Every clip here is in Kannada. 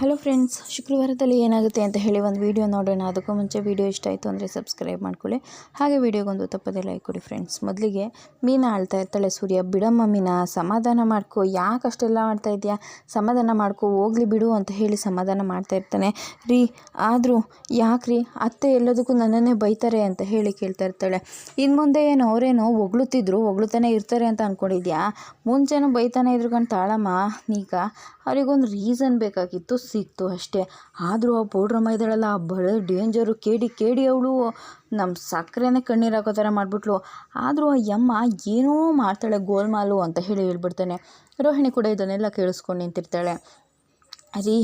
ಹಲೋ ಫ್ರೆಂಡ್ಸ್ ಶುಕ್ರವಾರದಲ್ಲಿ ಏನಾಗುತ್ತೆ ಅಂತ ಹೇಳಿ ಒಂದು ವೀಡಿಯೋ ನೋಡೋಣ. ಅದಕ್ಕೂ ಮುಂಚೆ ವೀಡಿಯೋ ಇಷ್ಟ ಆಯಿತು ಅಂದರೆ ಸಬ್ಸ್ಕ್ರೈಬ್ ಮಾಡ್ಕೊಳ್ಳಿ. ಹಾಗೆ ವೀಡಿಯೋಗೊಂದು ತಪ್ಪದೆ ಲೈಕ್ ಕೊಡಿ ಫ್ರೆಂಡ್ಸ್ ಮೊದಲಿಗೆ ಮೀನ ಆಳ್ತಾ ಇರ್ತಾಳೆ ಸೂರ್ಯ. ಬಿಡಮ್ಮ ಮೀನ, ಸಮಾಧಾನ ಮಾಡ್ಕೋ. ಯಾಕೆ ಅಷ್ಟೆಲ್ಲ ಮಾಡ್ತಾ ಇದೆಯಾ? ಸಮಾಧಾನ ಮಾಡ್ಕೋ, ಹೋಗ್ಲಿ ಬಿಡು ಅಂತ ಹೇಳಿ ಸಮಾಧಾನ ಮಾಡ್ತಾ ಇರ್ತಾನೆ. ರೀ, ಆದರೂ ಯಾಕ್ರಿ? ಅತ್ತೆ ಎಲ್ಲದಕ್ಕೂ ನನ್ನನ್ನೇ ಬೈತಾರೆ ಅಂತ ಹೇಳಿ ಕೇಳ್ತಾ ಇರ್ತಾಳೆ. ಇನ್ನು ಮುಂದೆ ಏನು, ಅವರೇನೋ ಹೊಗಳುತ್ತಿದ್ರು, ಹೊಗಳುತ್ತಾನೆ ಇರ್ತಾರೆ ಅಂತ ಅಂದ್ಕೊಂಡಿದ್ಯಾ ಮುಂಚೆನೂ ಬೈತಾನೆ ಇದ್ರು ಕಣ್ ತಾಳಮ್ಮ. ಈಗ ಅವರಿಗೊಂದು ರೀಸನ್ ಬೇಕಾಗಿತ್ತು. ಸಿಕ್ತು ಅಷ್ಟೇ. ಆದರೂ ಆ ಪೌಡ್ರಮ್ಮ ಆ ಬಳೆ ಡೇಂಜರು, ಕೇಡಿ ಕೇಡಿ ಅವಳು. ನಮ್ಮ ಸಕ್ಕರೆನೇ ಕಣ್ಣೀರು ಥರ ಮಾಡಿಬಿಟ್ಲು. ಆದರೂ ಆ ಯಮ್ಮ ಏನೋ ಮಾಡ್ತಾಳೆ ಗೋಲ್ಮಾಲು ಅಂತ ಹೇಳಿ ಹೇಳ್ಬಿಡ್ತಾನೆ. ರೋಹಿಣಿ ಕೂಡ ಇದನ್ನೆಲ್ಲ ಕೇಳಿಸ್ಕೊಂಡು ನಿಂತಿರ್ತಾಳೆ. ರೀ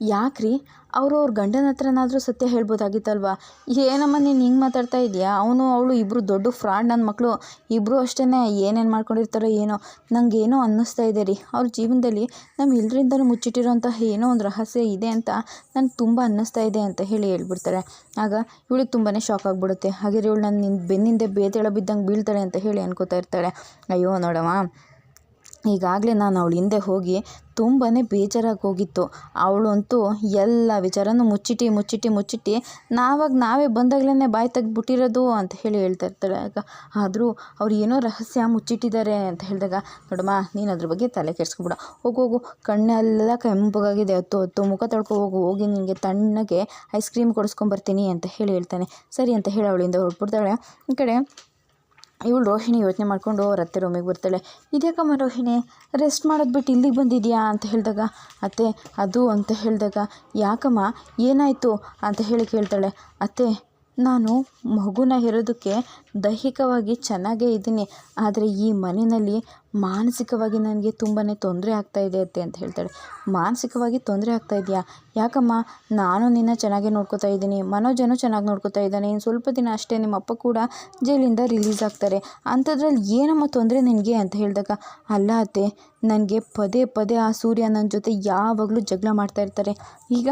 ಯಾಕ್ರಿ? ಅವರು ಅವ್ರ ಗಂಡನ ಹತ್ರನಾದರೂ ಸತ್ಯ ಹೇಳ್ಬೋದಾಗಿತ್ತಲ್ವಾ? ಏನಮ್ಮ ನೀನು ಹಿಂಗೆ ಮಾತಾಡ್ತಾ ಇದೆಯಾ? ಅವನು, ಅವಳು ಇಬ್ಬರು ದೊಡ್ಡ ಫ್ರಾಡ್ ನನ್ನ ಮಕ್ಕಳು ಇಬ್ಬರು ಅಷ್ಟೇ ಏನೇನು ಮಾಡ್ಕೊಂಡಿರ್ತಾರೋ ಏನೋ. ನನಗೇನೋ ಅನ್ನಿಸ್ತಾ ಇದೆ ರೀ. ಅವ್ರ ಜೀವನದಲ್ಲಿ ನಮ್ಮ ಎಲ್ಲರಿಂದಲೂ ಮುಚ್ಚಿಟ್ಟಿರೋಂಥ ಏನೋ ಒಂದು ರಹಸ್ಯ ಇದೆ ಅಂತ ನನಗೆ ತುಂಬ ಅನ್ನಿಸ್ತಾ ಇದೆ ಅಂತ ಹೇಳಿ ಹೇಳ್ಬಿಡ್ತಾರೆ. ಆಗ ಇವಳಿಗೆ ತುಂಬಾ ಶಾಕ್ ಆಗಿಬಿಡುತ್ತೆ. ಹಾಗೆ ಇವಳು ನನ್ನ ನಿನ್ನ ಬೆನ್ನಿಂದೆ ಬೇತೆಳ ಬಿದ್ದಂಗೆ ಬೀಳ್ತಾಳೆ ಅಂತ ಹೇಳಿ ಅನ್ಕೋತಾ ಇರ್ತಾಳೆ. ಅಯ್ಯೋ, ನೋಡಮ್ಮ. ಈಗಾಗಲೇ ನಾನು ಅವಳ ಹಿಂದೆ ಹೋಗಿ ತುಂಬಾ ಬೇಜಾರಾಗಿ ಹೋಗಿತ್ತು. ಅವಳಂತೂ ಎಲ್ಲ ವಿಚಾರನೂ ಮುಚ್ಚಿಟ್ಟು ಮುಚ್ಚಿಟ್ಟು ಮುಚ್ಚಿಟ್ಟು ನಾವಾಗ ನಾವೇ ಬಂದಾಗಲೇ ಬಾಯಿ ತೆಗ್ದುಬಿಟ್ಟಿರೋದು ಅಂತ ಹೇಳಿ ಹೇಳ್ತಾ ಇರ್ತಾಳೆ ಆಗ ಆದರೂ ಅವ್ರು ಏನೋ ರಹಸ್ಯ ಮುಚ್ಚಿಟ್ಟಿದ್ದಾರೆ ಅಂತ ಹೇಳಿದಾಗ, ನೋಡಮ್ಮ, ನೀನು ಅದ್ರ ಬಗ್ಗೆ ತಲೆ ಕೆಡಿಸ್ಕೊಬಿಡ. ಹೋಗು ಹೋಗು. ಕಣ್ಣೆಲ್ಲ ಕೆಂಪಗಾಗಿದೆ ಹತ್ತು, ಹೊತ್ತು, ಮುಖ ತೊಳ್ಕೊ ಹೋಗು. ಹೋಗಿ ನಿನಗೆ ತಣ್ಣಗೆ ಐಸ್ ಕ್ರೀಮ್ ಕೊಡಿಸ್ಕೊಂಬರ್ತೀನಿ ಅಂತ ಹೇಳಿ ಹೇಳ್ತಾನೆ. ಸರಿ ಅಂತ ಹೇಳಿ ಅವಳಿಂದ ಹೊರಟ್ಬಿಡ್ತಾಳೆ. ಈ ಕಡೆ ಇವಳು ರೋಹಿಣಿ ಯೋಚನೆ ಮಾಡಿಕೊಂಡು ಅವ್ರ ಅತ್ತೆ ರೂಮಿಗೆ ಬರ್ತಾಳೆ. ಇದ್ಯಾಕಮ್ಮ ರೋಹಿಣಿ? ರೆಸ್ಟ್ ಮಾಡೋದು ಬಿಟ್ಟು ಇಲ್ಲಿಗೆ ಬಂದಿದ್ಯಾ ಅಂತ ಹೇಳಿದಾಗ, ಅತ್ತೆ, ಅದು ಅಂತ ಹೇಳಿದಾಗ, ಯಾಕಮ್ಮ, ಏನಾಯಿತು? ಅಂತ ಹೇಳಿ ಕೇಳ್ತಾಳೆ. ಅತ್ತೆ ನಾನು ಮಗುನ ಹೆರೋದಕ್ಕೆ ದೈಹಿಕವಾಗಿ ಚೆನ್ನಾಗೇ ಇದ್ದೀನಿ. ಆದರೆ ಈ ಮನೆಯಲ್ಲಿ ಮಾನಸಿಕವಾಗಿ ನನಗೆ ತುಂಬಾ ತೊಂದರೆ ಆಗ್ತಾ ಇದೆ ಅತ್ತೆ ಅಂತ ಹೇಳ್ತಾಳೆ. ಮಾನಸಿಕವಾಗಿ ತೊಂದರೆ ಆಗ್ತಾ ಇದೆಯಾ? ಯಾಕಮ್ಮ? ನಾನು ನಿನ್ನ ಚೆನ್ನಾಗೇ ನೋಡ್ಕೋತಾ ಇದ್ದೀನಿ. ಮನೋಜನು ಚೆನ್ನಾಗಿ ನೋಡ್ಕೋತಾ ಇದ್ದಾನೆ. ಇನ್ನು ಸ್ವಲ್ಪ ದಿನ ಅಷ್ಟೇ ನಿಮ್ಮ ಅಪ್ಪ ಕೂಡ ಜೈಲಿಂದ ರಿಲೀಸ್ ಆಗ್ತಾರೆ. ಅಂಥದ್ರಲ್ಲಿ ಏನಮ್ಮ ತೊಂದರೆ ನಿನಗೆ ಅಂತ ಹೇಳಿದಾಗ, ಅಲ್ಲ ಅತ್ತೆ, ನನಗೆ ಪದೇ ಪದೇ ಆ ಸೂರ್ಯ ನನ್ನ ಜೊತೆ ಯಾವಾಗಲೂ ಜಗಳ ಮಾಡ್ತಾ ಇರ್ತಾರೆ. ಈಗ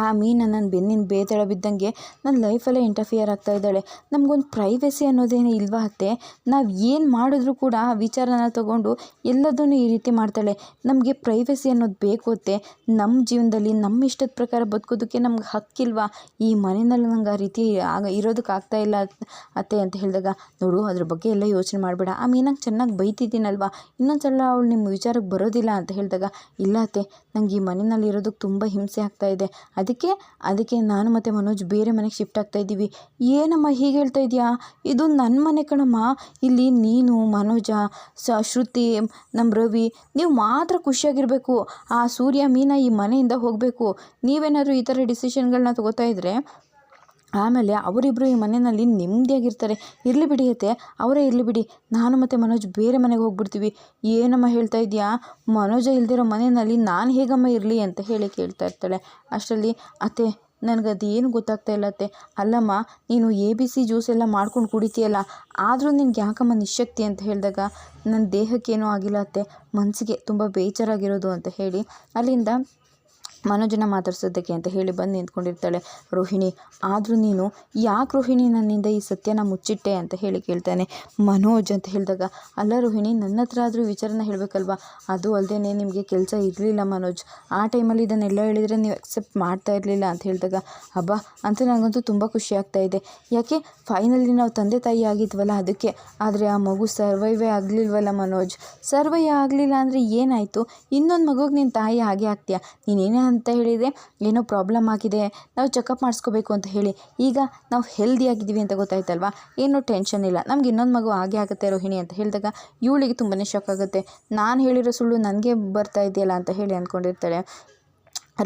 ಆ ಮೀನು ನನ್ನ ಬೆನ್ನಿನ ಬೇತಳ ಬಿದ್ದಂಗೆ ನನ್ನ ಲೈಫಲ್ಲೇ ಇಂಟರ್ಫಿಯರ್ ಆಗ್ತಾ ಇದ್ದಾಳೆ. ನಮಗೊಂದು ಪ್ರೈವೆಸಿ ಅನ್ನೋದೇನು ಇಲ್ವಾ ಅತ್ತೆ? ನಾವು ಏನು ಮಾಡಿದ್ರೂ ಕೂಡ ಆ ವಿಚಾರನ ತಗೊಂಡು ಎಲ್ಲದನ್ನು ಈ ರೀತಿ ಮಾಡ್ತಾಳೆ. ನಮಗೆ ಪ್ರೈವೆಸಿ ಅನ್ನೋದು ಬೇಕು ಅತ್ತೆ. ನಮ್ಮ ಜೀವನದಲ್ಲಿ ನಮ್ಮ ಇಷ್ಟದ ಪ್ರಕಾರ ಬದುಕೋದಕ್ಕೆ ನಮ್ಗೆ ಹಕ್ಕಿಲ್ವಾ? ಈ ಮನೆಯಲ್ಲಿ ನಂಗೆ ಆ ರೀತಿ ಆಗ ಇರೋದಕ್ಕೆ ಆಗ್ತಾ ಇಲ್ಲ ಅತ್ತೆ ಅಂತ ಹೇಳಿದಾಗ, ನೋಡು, ಅದ್ರ ಬಗ್ಗೆ ಎಲ್ಲ ಯೋಚನೆ ಮಾಡಬೇಡ. ಆ ಮೀನಂಗೆ ಚೆನ್ನಾಗಿ ಬೈತಿದ್ದೀನಲ್ವಾ? ಇನ್ನೊಂದು ಸಲ ಅವಳು ನಿಮ್ಮ ವಿಚಾರಕ್ಕೆ ಬರೋದಿಲ್ಲ ಅಂತ ಹೇಳಿದಾಗ, ಇಲ್ಲ ಅತ್ತೆ. ನಂಗೆ ಈ ಮನೆಯಲ್ಲಿ ಇರೋದಕ್ಕೆ ತುಂಬ ಹಿಂಸೆ ಆಗ್ತಾ ಇದೆ. ಅದಕ್ಕೆ ಅದಕ್ಕೆ ನಾನು ಮತ್ತು ಮನೋಜ್ ಬೇರೆ ಮನೆಗೆ ಶಿಫ್ಟ್ ಆಗ್ತಾ ಇದ್ದೀವಿ. ಏನಮ್ಮ ಹೀಗೆ ಹೇಳ್ತಾ ಇದೆಯಾ ಇದು ನನ್ನ ಮನೆ ಕಣಮ್ಮ. ಇಲ್ಲಿ ನೀನು, ಮನೋಜ, ಸ, ಶ್ರುತಿ ನಮ್ಮ ರವಿ, ನೀವು ಮಾತ್ರ ಖುಷಿಯಾಗಿರಬೇಕು. ಆ ಸೂರ್ಯ, ಮೀನ ಈ ಮನೆಯಿಂದ ಹೋಗಬೇಕು. ನೀವೇನಾದರೂ ಈ ಥರ ಡಿಸಿಷನ್ಗಳನ್ನ ತಗೋತಾ ಇದ್ದರೆ ಆಮೇಲೆ ಅವರಿಬ್ಬರು ಈ ಮನೆಯಲ್ಲಿ ನೆಮ್ಮದಿಯಾಗಿರ್ತಾರೆ. ಇರಲಿ ಬಿಡಿ ಅತ್ತೆ, ಅವರೇ ಇರಲಿ ಬಿಡಿ. ನಾನು ಮತ್ತು ಮನೋಜ್ ಬೇರೆ ಮನೆಗೆ ಹೋಗ್ಬಿಡ್ತೀವಿ. ಏನಮ್ಮ ಹೇಳ್ತಾ ಇದೆಯಾ ಮನೋಜ ಇಲ್ದಿರೋ ಮನೆಯಲ್ಲಿ ನಾನು ಹೇಗಮ್ಮ ಇರಲಿ ಅಂತ ಹೇಳಿ ಕೇಳ್ತಾ ಇರ್ತಾಳೆ. ಅಷ್ಟರಲ್ಲಿ, ಅತ್ತೆ ನನಗದು ಏನು ಗೊತ್ತಾಗ್ತಾ ಇಲ್ಲ ಅತ್ತೆ. ಅಲ್ಲಮ್ಮ, ನೀನು ಎ ಬಿ ಸಿ ಜ್ಯೂಸ್ ಎಲ್ಲ ಮಾಡ್ಕೊಂಡು ಕುಡಿತೀಯಲ್ಲ, ಆದರೂ ನಿನಗೆ ಯಾಕಮ್ಮ ನಿಶಕ್ತಿ ಅಂತ ಹೇಳಿದಾಗ ನನ್ನ ದೇಹಕ್ಕೇನೂ ಆಗಿಲ್ಲ ಅತ್ತೆ. ಮನಸ್ಸಿಗೆ ತುಂಬ ಬೇಜಾರಾಗಿರೋದು ಅಂತ ಹೇಳಿ, ಅಲ್ಲಿಂದ ಮನೋಜನ ಮಾತಾಡ್ಸೋದಕ್ಕೆ ಅಂತ ಹೇಳಿ ಬಂದು ನಿಂತ್ಕೊಂಡಿರ್ತಾಳೆ. ರೋಹಿಣಿ, ಆದರೂ ನೀನು ಯಾಕೆ ರೋಹಿಣಿ ನನ್ನಿಂದ ಈ ಸತ್ಯನ ಮುಚ್ಚಿಟ್ಟೆ? ಅಂತ ಹೇಳಿ ಕೇಳ್ತಾನೆ. ಮನೋಜ್ ಅಂತ ಹೇಳಿದಾಗ, ಅಲ್ಲ ರೋಹಿಣಿ, ನನ್ನ ಹತ್ರ ಆದರೂ ವಿಚಾರನ ಹೇಳಬೇಕಲ್ವಾ? ಅದು ಅಲ್ಲದೆ ನಿಮಗೆ ಕೆಲಸ ಇರಲಿಲ್ಲ ಮನೋಜ್. ಆ ಟೈಮಲ್ಲಿ ಇದನ್ನೆಲ್ಲ ಹೇಳಿದರೆ ನೀವು ಅಕ್ಸೆಪ್ಟ್ ಮಾಡ್ತಾ ಇರಲಿಲ್ಲ? ಅಂತ ಹೇಳಿದಾಗ ಹಬ್ಬ ಅಂತ ನನಗಂತೂ ತುಂಬ ಖುಷಿ ಆಗ್ತಾ ಇದೆ. ಯಾಕೆ? ಫೈನಲಿ ನಾವು ತಂದೆ ತಾಯಿ ಆಗಿದ್ವಲ್ಲ ಅದಕ್ಕೆ. ಆದರೆ ಆ ಮಗು ಸರ್ವೈವೇ ಆಗಲಿಲ್ವಲ್ಲ ಮನೋಜ್. ಸರ್ವೈ ಆಗಲಿಲ್ಲ ಅಂದರೆ ಏನಾಯಿತು? ಇನ್ನೊಂದು ಮಗುಗೆ ನಿನ್ನ ತಾಯಿ ಹಾಗೆ ಆಗ್ತೀಯಾ? ನೀನೇನೇ ಅಂತ ಹೇಳಿದರೆ ಏನೋ ಪ್ರಾಬ್ಲಮ್ ಆಗಿದೆ, ನಾವು ಚೆಕಪ್ ಮಾಡಿಸ್ಕೋಬೇಕು ಅಂತ ಹೇಳಿ. ಈಗ ನಾವು ಹೆಲ್ದಿ ಆಗಿದ್ದೀವಿ ಅಂತ ಗೊತ್ತಾಯ್ತಲ್ವ? ಏನೂ ಟೆನ್ಷನ್ ಇಲ್ಲ. ನಮ್ಗೆ ಇನ್ನೊಂದು ಮಗು ಹಾಗೆ ಆಗುತ್ತೆ ರೋಹಿಣಿ ಅಂತ ಹೇಳಿದಾಗ ಇವಳಿಗೆ ತುಂಬಾ ಶಾಕ್ ಆಗುತ್ತೆ. ನಾನು ಹೇಳಿರೋ ಸುಳ್ಳು ನನಗೆ ಬರ್ತಾ ಇದೆಯಲ್ಲ ಅಂತ ಹೇಳಿ ಅಂದ್ಕೊಂಡಿರ್ತಾಳೆ.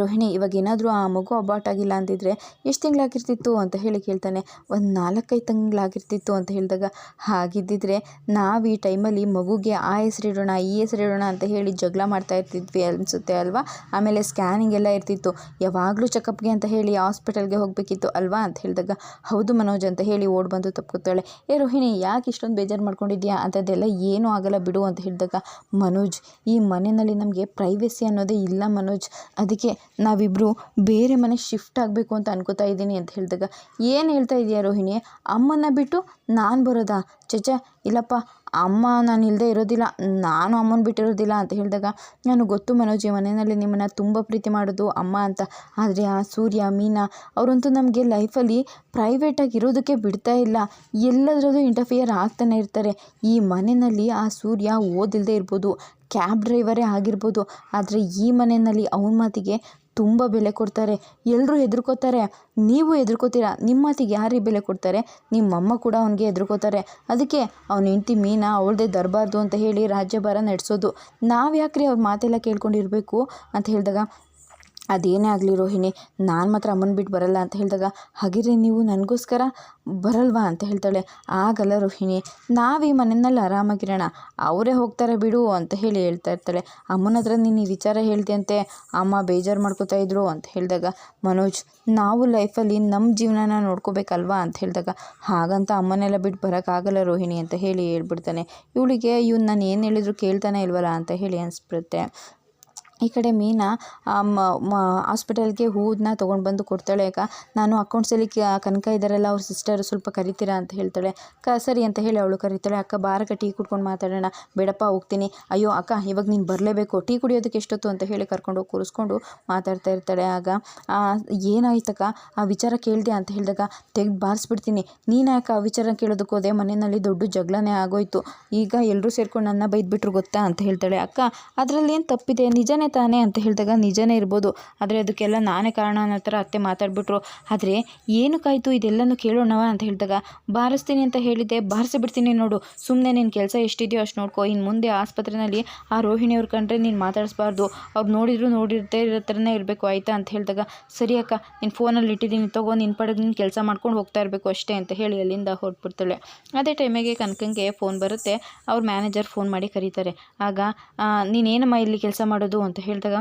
ರೋಹಿಣಿ, ಇವಾಗ ಏನಾದರೂ ಆ ಮಗು ಅಬಾಟ್ ಆಗಿಲ್ಲ ಅಂದಿದ್ರೆ ಎಷ್ಟು ತಿಂಗಳಾಗಿರ್ತಿತ್ತು ಅಂತ ಹೇಳಿ ಕೇಳ್ತಾನೆ. ಒಂದು ನಾಲ್ಕೈದು ತಿಂಗಳಾಗಿರ್ತಿತ್ತು ಅಂತ ಹೇಳಿದಾಗ ಹಾಗಿದ್ದಿದ್ರೆ ನಾವು ಈ ಟೈಮಲ್ಲಿ ಮಗುಗೆ ಆ ಹೆಸರಿಡೋಣ, ಈ ಹೆಸರಿಡೋಣ ಅಂತ ಹೇಳಿ ಜಗಳ ಮಾಡ್ತಾ ಇರ್ತಿದ್ವಿ ಅನಿಸುತ್ತೆ ಅಲ್ವಾ? ಆಮೇಲೆ ಸ್ಕ್ಯಾನಿಂಗ್ ಎಲ್ಲ ಇರ್ತಿತ್ತು. ಯಾವಾಗಲೂ ಚೆಕಪ್ಗೆ ಅಂತ ಹೇಳಿ ಹಾಸ್ಪಿಟಲ್ಗೆ ಹೋಗಬೇಕಿತ್ತು ಅಲ್ವಾ ಅಂತ ಹೇಳಿದಾಗ ಹೌದು ಮನೋಜ್ ಅಂತ ಹೇಳಿ ಓಡ್ ಬಂದು ತಪ್ಕೊತಾಳೆ. ಏ ರೋಹಿಣಿ, ಯಾಕೆ ಇಷ್ಟೊಂದು ಬೇಜಾರು ಮಾಡ್ಕೊಂಡಿದ್ಯಾ? ಅಂಥದ್ದೆಲ್ಲ ಏನೂ ಆಗಲ್ಲ ಬಿಡು ಅಂತ ಹೇಳಿದಾಗ ಮನೋಜ್, ಈ ಮನೆಯಲ್ಲಿ ನಮಗೆ ಪ್ರೈವೆಸಿ ಅನ್ನೋದೇ ಇಲ್ಲ ಮನೋಜ್. ಅದಕ್ಕೆ ನಾವಿಬ್ಬರು ಬೇರೆ ಮನೆ ಶಿಫ್ಟ್ ಆಗಬೇಕು ಅಂತ ಅನ್ಕೋತಾ ಇದ್ದೀನಿ ಅಂತ ಹೇಳಿದಾಗ, ಏನು ಹೇಳ್ತಾ ಇದೆಯಾ ರೋಹಿಣಿ? ಅಮ್ಮನ ಬಿಟ್ಟು ನಾನು ಬರೋದಾ? ಚಚ ಇಲ್ಲಪ್ಪ ಅಮ್ಮ ನಾನು ಇಲ್ಲದೆ ಇರೋದಿಲ್ಲ, ನಾನು ಅಮ್ಮನ ಬಿಟ್ಟಿರೋದಿಲ್ಲ ಅಂತ ಹೇಳಿದಾಗ ನಾನು ಗೊತ್ತು ಮನೋಜ್ ಮನೆಯಲ್ಲಿ ನಿಮ್ಮನ್ನು ತುಂಬ ಪ್ರೀತಿ ಮಾಡೋದು ಅಮ್ಮ ಅಂತ. ಆದರೆ ಆ ಸೂರ್ಯ, ಮೀನಾ ಅವರಂತೂ ನಮಗೆ ಲೈಫಲ್ಲಿ ಪ್ರೈವೇಟಾಗಿ ಇರೋದಕ್ಕೆ ಬಿಡ್ತಾ ಇಲ್ಲ. ಎಲ್ಲದರಲ್ಲೂ ಇಂಟರ್ಫಿಯರ್ ಆಗ್ತಾನೆ ಇರ್ತಾರೆ. ಈ ಮನೆಯಲ್ಲಿ ಆ ಸೂರ್ಯ ಓದಿಲ್ಲದೆ ಇರ್ಬೋದು ಕ್ಯಾಬ್ ಡ್ರೈವರೇ ಆಗಿರ್ಬೋದು, ಆದರೆ ಈ ಮನೆಯಲ್ಲಿ ಅವನ ಮಾತಿಗೆ ತುಂಬ ಬೆಲೆ ಕೊಡ್ತಾರೆ. ಎಲ್ಲರೂ ಹೆದರ್ಕೋತಾರೆ. ನೀವು ಹೆದರ್ಕೋತೀರ? ನಿಮ್ಮ ಮಾತಿಗೆ ಯಾರಿಗೆ ಬೆಲೆ ಕೊಡ್ತಾರೆ? ನಿಮ್ಮಮ್ಮ ಕೂಡ ಅವನಿಗೆ ಹೆದರ್ಕೋತಾರೆ. ಅದಕ್ಕೆ ಅವನ ಹೆಂಡ್ತಿ ಮೀನಾ ಅವಳದೇ ದರಬಾರ್ದು ಅಂತ ಹೇಳಿ ರಾಜ್ಯಭಾರ ನಡೆಸೋದು. ನಾವು ಯಾಕ್ರಿ ಅವ್ರ ಮಾತೆಲ್ಲ ಕೇಳ್ಕೊಂಡಿರಬೇಕು ಅಂತ ಹೇಳಿದಾಗ ಅದೇನೇ ಆಗಲಿ ರೋಹಿಣಿ, ನಾನು ಮಾತ್ರ ಅಮ್ಮನ ಬಿಟ್ಟು ಬರಲ್ಲ ಅಂತ ಹೇಳಿದಾಗ ಹಾಗಿದ್ರೆ ನೀವು ನನಗೋಸ್ಕರ ಬರಲ್ವಾ? ಅಂತ ಹೇಳ್ತಾಳೆ. ಆಗಲ್ಲ ರೋಹಿಣಿ, ನಾವು ಈ ಮನೆಯಲ್ಲಿ ಆರಾಮಾಗಿರೋಣ, ಅವರೇ ಹೋಗ್ತಾರೆ ಬಿಡು ಅಂತ ಹೇಳಿ ಹೇಳ್ತಾ ಇರ್ತಾಳೆ. ಅಮ್ಮನ ಹತ್ರ ನೀನು ಈ ವಿಚಾರ ಹೇಳ್ತೀಯಂತೆ, ಅಮ್ಮ ಬೇಜಾರು ಮಾಡ್ಕೋತಾ ಇದ್ರು ಅಂತ ಹೇಳಿದಾಗ, ಮನೋಜ್, ನಾವು ಲೈಫಲ್ಲಿ ನಮ್ಮ ಜೀವನನ ನೋಡ್ಕೋಬೇಕಲ್ವಾ? ಅಂತ ಹೇಳಿದಾಗ, ಹಾಗಂತ ಅಮ್ಮನೆಲ್ಲ ಬಿಟ್ಟು ಬರೋಕ್ಕಾಗಲ್ಲ ರೋಹಿಣಿ, ಅಂತ ಹೇಳಿ ಹೇಳ್ಬಿಡ್ತಾನೆ. ಇವಳಿಗೆ, ಇವ್ನು ನಾನು ಏನು ಹೇಳಿದ್ರು ಕೇಳ್ತಾನೆ ಇಲ್ವಲ್ಲ? ಅಂತ ಹೇಳಿ ಅನಿಸ್ಬಿಡುತ್ತೆ. ಈ ಕಡೆ ಮೀನಾ ಹಾಸ್ಪಿಟಲ್ಗೆ ಹೂವನ್ನ ತೊಗೊಂಡು ಬಂದು ಕೊಡ್ತಾಳೆ. ಅಕ್ಕ, ನಾನು ಅಕೌಂಟ್ಸಲ್ಲಿ ಕನಕ ಇದ್ದಾರಲ್ಲ, ಅವ್ರ ಸಿಸ್ಟರ್ ಸ್ವಲ್ಪ ಕರಿತೀರಾ ಅಂತ ಹೇಳ್ತಾಳೆ. ಕ ಸರಿ ಅಂತ ಹೇಳಿ ಅವಳು ಕರಿತಾಳೆ. ಅಕ್ಕ ಬಾರಕ್ಕ ಟೀ ಕುಡ್ಕೊಂಡು ಮಾತಾಡೋಣ. ಬೇಡಪ್ಪ, ಹೋಗ್ತೀನಿ. ಅಯ್ಯೋ, ಅಕ್ಕ, ಇವಾಗ ನೀನು ಬರಲೇಬೇಕು. ಟೀ ಕುಡಿಯೋದಕ್ಕೆ ಎಷ್ಟೊತ್ತು ಅಂತ ಹೇಳಿ ಕರ್ಕೊಂಡು ಹೋಗಿ ಕೂರಿಸ್ಕೊಂಡು ಮಾತಾಡ್ತಾ ಇರ್ತಾಳೆ. ಆಗ ಏನಾಯ್ತಕ್ಕ? ಆ ವಿಚಾರ ಕೇಳಿದೆ ಅಂತ ಹೇಳಿದಾಗ, ತೆಗೆದು ಬಾರಿಸ್ಬಿಡ್ತೀನಿ. ನೀನು ಯಾಕೆ ಆ ವಿಚಾರ ಕೇಳೋದಕ್ಕೋದೆ ಮನೆಯಲ್ಲಿ ದೊಡ್ಡ ಜಗಳನೇ ಆಗೋಯ್ತು. ಈಗ ಎಲ್ಲರೂ ಸೇರ್ಕೊಂಡು ನನ್ನ ಬೈದ್ಬಿಟ್ರು ಗೊತ್ತಾ ಅಂತ ಹೇಳ್ತಾಳೆ. ಅಕ್ಕ, ಅದರಲ್ಲಿ ಏನು ತಪ್ಪಿದೆ? ನಿಜನೇ ತಾನೇ ಅಂತ ಹೇಳಿದಾಗ ನಿಜನೇ ಇರ್ಬೋದು. ಆದರೆ ಅದಕ್ಕೆಲ್ಲ ನಾನೇ ಕಾರಣ ಅನ್ನೋ ಥರ ಅತ್ತೆ ಮಾತಾಡ್ಬಿಟ್ರು. ಆದರೆ ಏನಕ್ಕಾಯಿತು ಇದೆಲ್ಲನೂ ಕೇಳೋಣವ? ಅಂತ ಹೇಳಿದಾಗ, ಬಾರಿಸ್ತೀನಿ ಅಂತ ಹೇಳಿದ್ದೆ. ಬಾರಿಸಿ ಬಿಡ್ತೀನಿ ನೋಡು. ಸುಮ್ಮನೆ ನಿನ್ನ ಕೆಲಸ ಎಷ್ಟಿದೆಯೋ ಅಷ್ಟು ನೋಡ್ಕೋ. ಇನ್ನು ಮುಂದೆ ಆಸ್ಪತ್ರೆಯಲ್ಲಿ ಆ ರೋಹಿಣಿಯವ್ರು ಕಂಡ್ರೆ ನೀನು ಮಾತಾಡಿಸ್ಬಾರ್ದು. ಅವ್ರು ನೋಡಿದ್ರು ನೋಡಿರ್ತೇ ಇರೋ ಥರನೇ ಇರಬೇಕು. ಆಯಿತಾ? ಅಂತ ಹೇಳಿದಾಗ, ಸರಿ ಅಕ್ಕ. ನೀನು ಫೋನಲ್ಲಿ ಇಟ್ಟಿದ್ದೀನಿ. ತಗೋ. ನಿನ್ನ ಪಡೆದು ನೀನು ಕೆಲಸ ಮಾಡ್ಕೊಂಡು ಹೋಗ್ತಾ ಇರಬೇಕು ಅಷ್ಟೇ ಅಂತ ಹೇಳಿ ಅಲ್ಲಿಂದ ಹೊರಟ್ಬಿಡ್ತಾಳೆ. ಅದೇ ಟೈಮಿಗೆ ಕನಕಂಗೆ ಫೋನ್ ಬರುತ್ತೆ. ಅವ್ರ ಮ್ಯಾನೇಜರ್ ಫೋನ್ ಮಾಡಿ ಕರೀತಾರೆ. ಆಗ ನೀನೇನಮ್ಮ ಇಲ್ಲಿ ಕೆಲಸ ಮಾಡೋದು? ಹೇಳಿದಾಗ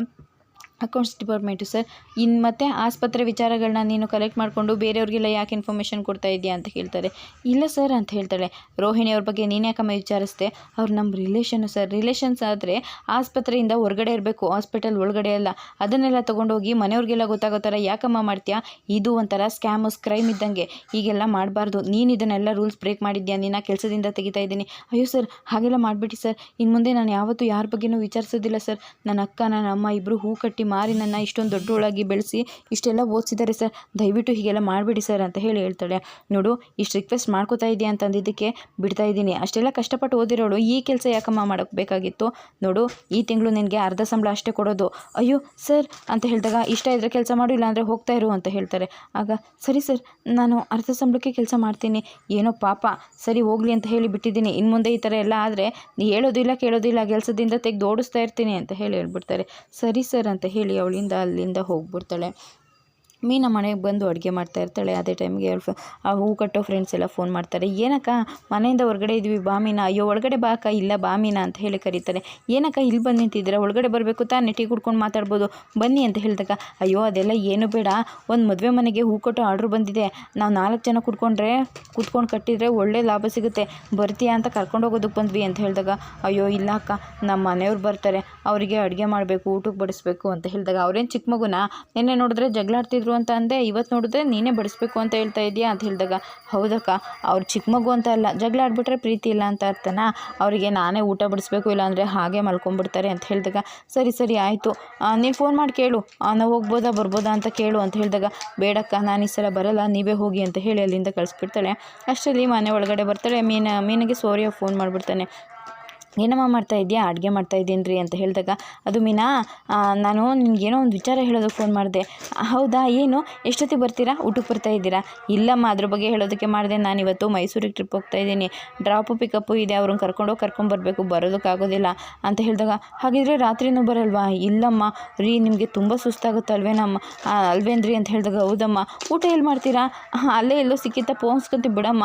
ಅಕೌಂಟ್ಸ್ ಡಿಪಾರ್ಟ್ಮೆಂಟು ಸರ್ ಇನ್ನು ಮತ್ತೆ ಆಸ್ಪತ್ರೆ ವಿಚಾರಗಳನ್ನ ನೀನು ಕಲೆಕ್ಟ್ ಮಾಡಿಕೊಂಡು ಬೇರೆಯವ್ರಿಗೆಲ್ಲ ಯಾಕೆ ಇನ್ಫಾರ್ಮೇಷನ್ ಕೊಡ್ತಾ ಇದೆಯಾ ಅಂತ ಹೇಳ್ತಾರೆ. ಇಲ್ಲ ಸರ್ ಅಂತ ಹೇಳ್ತಾಳೆ. ರೋಹಿಣಿ ಅವ್ರ ಬಗ್ಗೆ ನೀನು ಯಾಕಮ್ಮ ವಿಚಾರಿಸ್ದೆ? ಅವ್ರು ನಮ್ಮ ರಿಲೇಷನ್ನು ಸರ್ ರಿಲೇಷನ್ಸ್ ಆದರೆ ಆಸ್ಪತ್ರೆಯಿಂದ ಹೊರಗಡೆ ಇರಬೇಕು. ಹಾಸ್ಪಿಟಲ್ ಒಳಗಡೆ ಅಲ್ಲ. ಅದನ್ನೆಲ್ಲ ತೊಗೊಂಡೋಗಿ ಮನೆಯವ್ರಿಗೆಲ್ಲ ಗೊತ್ತಾಗೋ ಥರ ಯಾಕಮ್ಮ ಮಾಡ್ತೀಯಾ? ಇದು ಒಂಥರ ಸ್ಕ್ಯಾಮಸ್ ಕ್ರೈಮ್ ಇದ್ದಂಗೆ. ಈಗೆಲ್ಲ ಮಾಡಬಾರ್ದು. ನೀನು ಇದನ್ನೆಲ್ಲ ರೂಲ್ಸ್ ಬ್ರೇಕ್ ಮಾಡಿದ್ಯಾ? ನಿನ್ನ ಕೆಲಸದಿಂದ ತೆಗಿತಾ ಇದ್ದೀನಿ. ಅಯ್ಯೋ ಸರ್ ಹಾಗೆಲ್ಲ ಮಾಡಿಬಿಟ್ಟು ಸರ್ ಇನ್ನು ಮುಂದೆ ನಾನು ಯಾವತ್ತೂ ಯಾರ ಬಗ್ಗೆನೂ ವಿಚಾರಿಸೋದಿಲ್ಲ ಸರ್ ನನ್ನ ಅಕ್ಕ ನನ್ನ ಅಮ್ಮ ಇಬ್ಬರು ಹೂ ಕಟ್ಟಿ ಮಾರಿ ನನ್ನ ಇಷ್ಟೊಂದು ದೊಡ್ಡವಳಾಗಿ ಬೆಳೆಸಿ ಇಷ್ಟೆಲ್ಲ ಓದಿಸಿದ್ದಾರೆ ಸರ್. ದಯವಿಟ್ಟು ಹೀಗೆಲ್ಲ ಮಾಡಬೇಡಿ ಸರ್ ಅಂತ ಹೇಳಿ ಹೇಳ್ತಾಳೆ. ನೋಡು, ಇಷ್ಟು ರಿಕ್ವೆಸ್ಟ್ ಮಾಡ್ಕೋತಾ ಇದೆಯಾ ಅಂತಂದಿದ್ದಕ್ಕೆ ಬಿಡ್ತಾ ಇದ್ದೀನಿ. ಅಷ್ಟೆಲ್ಲ ಕಷ್ಟಪಟ್ಟು ಓದಿರೋಳು, ಈ ಕೆಲಸ ಯಾಕಮ್ಮ ಮಾಡೋಕ್ಬೇಕಾಗಿತ್ತು ನೋಡು, ಈ ತಿಂಗಳು ನಿನಗೆ ಅರ್ಧ ಸಂಬಳ ಅಷ್ಟೇ ಕೊಡೋದು. ಅಯ್ಯೋ, ಸರ್ ಅಂತ ಹೇಳಿದಾಗ, ಇಷ್ಟ ಇದ್ರೆ ಕೆಲಸ ಮಾಡು, ಇಲ್ಲಾಂದರೆ ಹೋಗ್ತಾ ಇರು ಅಂತ ಹೇಳ್ತಾರೆ. ಆಗ, ಸರಿ ಸರ್, ನಾನು ಅರ್ಧ ಸಂಬಳಕ್ಕೆ ಕೆಲಸ ಮಾಡ್ತೀನಿ. ಏನೋ ಪಾಪ, ಸರಿ ಹೋಗಲಿ ಅಂತ ಹೇಳಿ ಬಿಟ್ಟಿದ್ದೀನಿ. ಇನ್ನು ಮುಂದೆ ಈ ಥರ ಎಲ್ಲ ಆದರೆ ಹೇಳೋದಿಲ್ಲ, ಕೇಳೋದಿಲ್ಲ, ಕೆಲಸದಿಂದ ತೆಗೆದು ಓಡಿಸ್ತಾ ಇರ್ತೀನಿ ಅಂತ ಹೇಳಿ ಹೇಳ್ಬಿಡ್ತಾರೆ. ಸರಿ ಸರ್ ಅಂತ ಹೇಳಿ ಅವಳಿಂದ ಅಲ್ಲಿಂದ ಹೋಗ್ಬಿಡ್ತಾಳೆ. ಮೀನ ಮನೆಗೆ ಬಂದು ಅಡುಗೆ ಮಾಡ್ತಾ ಇರ್ತಾಳೆ. ಅದೇ ಟೈಮ್ಗೆ ಆ ಹೂ ಕಟ್ಟೋ ಫ್ರೆಂಡ್ಸ್ ಎಲ್ಲ ಫೋನ್ ಮಾಡ್ತಾರೆ. ಏನಕ್ಕ, ಮನೆಯಿಂದ ಹೊರಗಡೆ ಇದ್ವಿ ಬಾ ಅಯ್ಯೋ, ಒಳಗಡೆ ಬಾಕ ಇಲ್ಲ ಬಾ ಮೀನಾ ಅಂತ ಹೇಳಿ ಕರೀತಾರೆ ಏನಕ್ಕ, ಇಲ್ಲಿ ಬಂದು ನಿಂತಿದ್ದೀರಾ? ಒಳಗಡೆ ಬರಬೇಕು ತಾನೇ, ಟೀ ಕುಡ್ಕೊಂಡು ಮಾತಾಡ್ಬೋದು. ಬನ್ನಿ ಅಂತ ಹೇಳಿದಾಗ ಅಯ್ಯೋ, ಅದೆಲ್ಲ ಏನು ಬೇಡ. ಒಂದು ಮದುವೆ ಮನೆಗೆ ಹೂ ಕಟ್ಟೋ ಆರ್ಡ್ರ್ ಬಂದಿದೆ. ನಾವು ನಾಲ್ಕು ಜನ ಕುಡ್ಕೊಂಡ್ರೆ, ಕುತ್ಕೊಂಡು ಕಟ್ಟಿದರೆ ಒಳ್ಳೆ ಲಾಭ ಸಿಗುತ್ತೆ. ಬರ್ತೀಯಾ ಅಂತ ಕರ್ಕೊಂಡು ಹೋಗೋದಕ್ಕೆ ಬಂದ್ವಿ ಅಂತ ಹೇಳಿದಾಗ, ಅಯ್ಯೋ, ಇಲ್ಲ ಅಕ್ಕ. ನಮ್ಮ ಮನೆಯವ್ರು ಬರ್ತಾರೆ. ಅವರಿಗೆ ಅಡುಗೆ ಮಾಡಬೇಕು ಊಟಕ್ಕೆ ಬಡಿಸ್ಬೇಕು ಅಂತ ಹೇಳಿದಾಗ, ಅವ್ರೇನು ಚಿಕ್ಕ ಮಗುನ? ನಿನ್ನೆ ನೋಡಿದ್ರೆ ಜಗಳಾಡ್ತಿದ್ರು ಅಂತ ಅಂದೆ ಇವತ್ತು ನೋಡಿದ್ರೆ ನೀನೇ ಬಡಿಸ್ಬೇಕು ಅಂತ ಹೇಳ್ತಾ ಇದೆಯಾ ಅಂತ ಹೇಳಿದಾಗ, ಹೌದಕ್ಕ, ಅವ್ರು ಚಿಕ್ಕ ಮಗು ಅಂತ ಅಲ್ಲ, ಜಗಳ ಆಡ್ಬಿಟ್ರೆ ಪ್ರೀತಿ ಇಲ್ಲ ಅಂತ ಅರ್ಥನಾ? ಅವರಿಗೆ ನಾನೇ ಊಟ ಬಡಿಸ್ಬೇಕು ಇಲ್ಲಾಂದರೆ ಹಾಗೆ ಮಲ್ಕೊಂಡ್ಬಿಡ್ತಾರೆ ಅಂತ ಹೇಳಿದಾಗ, ಸರಿ ಸರಿ, ಆಯಿತು. ನೀನು ಫೋನ್ ಮಾಡಿ, ಕೇಳು. ನಾವು ಹೋಗ್ಬೋದಾ, ಬರ್ಬೋದಾ ಅಂತ ಕೇಳು ಅಂತ ಹೇಳಿದಾಗ, ಬೇಡಕ್ಕ, ನಾನು ಈ ಸಲ ಬರಲ್ಲ, ನೀವೇ ಹೋಗಿ ಅಂತ ಹೇಳಿ ಅಲ್ಲಿಂದ ಕಳಿಸ್ಬಿಡ್ತಾಳೆ. ಅಷ್ಟರಲ್ಲಿ ಮನೆ ಒಳಗಡೆ ಬರ್ತಾಳೆ. ಮೀನ, ಮೀನಿಗೆ ಸೋರಿಯ ಫೋನ್ ಮಾಡಿಬಿಡ್ತಾನೆ. ಏನಮ್ಮ ಮಾಡ್ತಾ ಇದೆಯಾ ಅಡುಗೆ ಮಾಡ್ತಾ ಇದ್ದೀನಿ ರೀ ಅಂತ ಹೇಳಿದಾಗ, ಅದು ಮೀನಾ ನಾನು ನಿನಗೇನೋ ಒಂದು ವಿಚಾರ ಹೇಳೋದಕ್ಕೆ ಫೋನ್ ಮಾಡಿದೆ. ಹೌದಾ, ಏನು? ಎಷ್ಟೊತ್ತಿಗೆ ಬರ್ತೀರಾ? ಊಟಕ್ಕೆ ಬರ್ತಾ ಇದ್ದೀರಾ? ಇಲ್ಲಮ್ಮ, ಅದ್ರ ಬಗ್ಗೆ ಹೇಳೋದಕ್ಕೆ ಮಾಡಿದೆ. ನಾನು ಇವತ್ತು ಮೈಸೂರಿಗೆ ಟ್ರಿಪ್ ಹೋಗ್ತಾ ಇದ್ದೀನಿ. ಡ್ರಾಪು ಪಿಕಪ್ಪು ಇದೆ, ಅವ್ರನ್ನ ಕರ್ಕೊಂಡೋಗಿ ಕರ್ಕೊಂಬರ್ಬೇಕು ಬರೋದಕ್ಕಾಗೋದಿಲ್ಲ ಅಂತ ಹೇಳಿದಾಗ, ಹಾಗಿದ್ರೆ ರಾತ್ರಿನೂ ಬರಲ್ವಾ? ಇಲ್ಲಮ್ಮ, ರೀ, ನಿಮಗೆ ತುಂಬ ಸುಸ್ತಾಗುತ್ತಲ್ವೇನಮ್ಮ? ಅಲ್ವೇನ್ರಿ ಅಂತ ಹೇಳಿದಾಗ, ಹೌದಮ್ಮ. ಊಟ ಎಲ್ಲಿ ಮಾಡ್ತೀರಾ? ಅಲ್ಲೇ ಎಲ್ಲೋ ಸಿಕ್ಕಿತ್ತ ಪೋನ್ಸ್ಕೊಂತ ಬಿಡಮ್ಮ.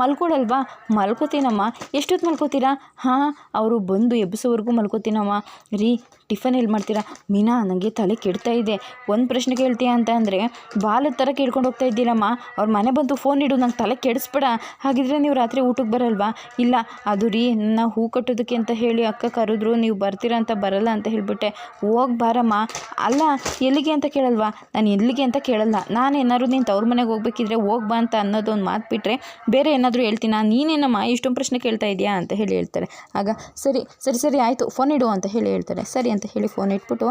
ಮಲ್ಕೊಳಲ್ವಾ? ಮಲ್ಕೋತೀನಮ್ಮ. ಎಷ್ಟೊತ್ತು ಮಲ್ಕೋತೀರಾ? ಹಾಂ ಅವರು ಬಂದು ಎಬ್ಬಿಸೋವರೆಗೂ ಮಲ್ಕೋತೀನವ ರೀ ಟಿಫನ್ ಎಲ್ಲಿ ಮಾಡ್ತೀರಾ? ಮೀನಾ ನನಗೆ ತಲೆ ಕೆಡ್ತಾ ಇದೆ. ಒಂದು ಪ್ರಶ್ನೆ ಕೇಳ್ತೀಯ ಅಂತ ಅಂದರೆ ಬಾಲದ ಥರ ಕೇಳ್ಕೊಂಡು ಹೋಗ್ತಾ ಇದ್ದೀರಮ್ಮ. ಅವ್ರ ಮನೆ ಬಂತು ಫೋನ್ ಇಡು, ನಂಗೆ ತಲೆ ಕೆಡಿಸ್ಬೇಡ. ಹಾಗಿದ್ರೆ ನೀವು ರಾತ್ರಿ ಊಟಕ್ಕೆ ಬರಲ್ವಾ? ಇಲ್ಲ. ಅದು ರೀ, ನನ್ನ ಹೂ ಕಟ್ಟೋದಕ್ಕೆ ಅಂತ ಹೇಳಿ ಅಕ್ಕ ಕರೆದ್ರು, ನೀವು ಬರ್ತೀರಾ ಅಂತ ಬರಲ್ಲ ಅಂತ ಹೇಳಿಬಿಟ್ಟೆ. ಹೋಗಿ ಬಾರಮ್ಮ. ಅಲ್ಲ, ಎಲ್ಲಿಗೆ ಅಂತ ಕೇಳಲ್ವಾ? ನಾನು ಎಲ್ಲಿಗೆ ಅಂತ ಕೇಳಲ್ಲ. ನಾನು ಏನಾದ್ರು ನೀನು ತವ್ರ ಮನೆಗೆ ಹೋಗ್ಬೇಕಿದ್ರೆ ಹೋಗಿ ಬಾ ಅಂತ ಅನ್ನೋದು ಒಂದು ಮಾತು ಬಿಟ್ಟರೆ ಬೇರೆ ಏನಾದರೂ ಹೇಳ್ತೀನಾ? ನೀನೇನಮ್ಮ, ಇಷ್ಟೊಂದು ಪ್ರಶ್ನೆ ಕೇಳ್ತಾ ಇದೆಯಾ? ಅಂತ ಹೇಳಿ ಹೇಳ್ತಾರೆ. ಆಗ, ಸರಿ ಸರಿ ಸರಿ, ಆಯಿತು ಫೋನ್ ಇಡು ಅಂತ ಹೇಳಿ ಹೇಳ್ತಾರೆ. ಸರಿ ಅಂತ ಹೇಳಿ ಫೋನ್ ಇಟ್ಬಿಟ್ಟು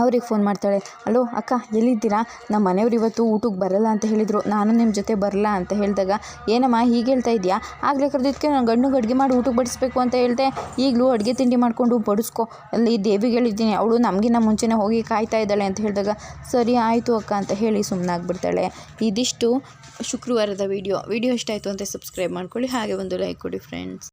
ಅವ್ರಿಗೆ ಫೋನ್ ಮಾಡ್ತಾಳೆ, ಅಲೋ ಅಕ್ಕ, ಎಲ್ಲಿದ್ದೀರಾ? ನಮ್ಮ ಮನೆಯವ್ರು ಇವತ್ತು ಊಟಕ್ಕೆ ಬರಲ್ಲ ಅಂತ ಹೇಳಿದರು. ನಾನು ನಿಮ್ಮ ಜೊತೆ ಬರಲ್ಲ ಅಂತ ಹೇಳಿದಾಗ, ಏನಮ್ಮ, ಹೀಗೆ ಹೇಳ್ತಾ ಇದೆಯಾ? ಆಗಲೇ ಕರೆದಿದ್ದಕ್ಕೆ ನಾನು ಗಂಡು ಅಡುಗೆ ಮಾಡಿ ಊಟಕ್ಕೆ ಬಡಿಸ್ಬೇಕು ಅಂತ ಹೇಳ್ದೆ. ಈಗಲೂ ಅಡುಗೆ ತಿಂಡಿ ಮಾಡಿಕೊಂಡು ಬಡಿಸ್ಕೊ. ಅಲ್ಲಿ ದೇವಿಗೆ ಹೇಳಿದ್ದೀನಿ. ಅವಳು ನಮಗಿನ್ನ ಮುಂಚೆನೇ ಹೋಗಿ ಕಾಯ್ತಾ ಇದ್ದಾಳೆ ಅಂತ ಹೇಳಿದಾಗ, ಸರಿ ಆಯಿತು ಅಕ್ಕ, ಅಂತ ಹೇಳಿ ಸುಮ್ಮನಾಗ್ಬಿಡ್ತಾಳೆ ಇದಿಷ್ಟು ಶುಕ್ರವಾರದ ವಿಡಿಯೋ. ವಿಡಿಯೋ ಇಷ್ಟ ಆಯಿತು ಅಂತ ಸಬ್ಸ್ಕ್ರೈಬ್ ಮಾಡ್ಕೊಳ್ಳಿ. ಹಾಗೆ ಒಂದು ಲೈಕ್ ಕೊಡಿ ಫ್ರೆಂಡ್ಸ್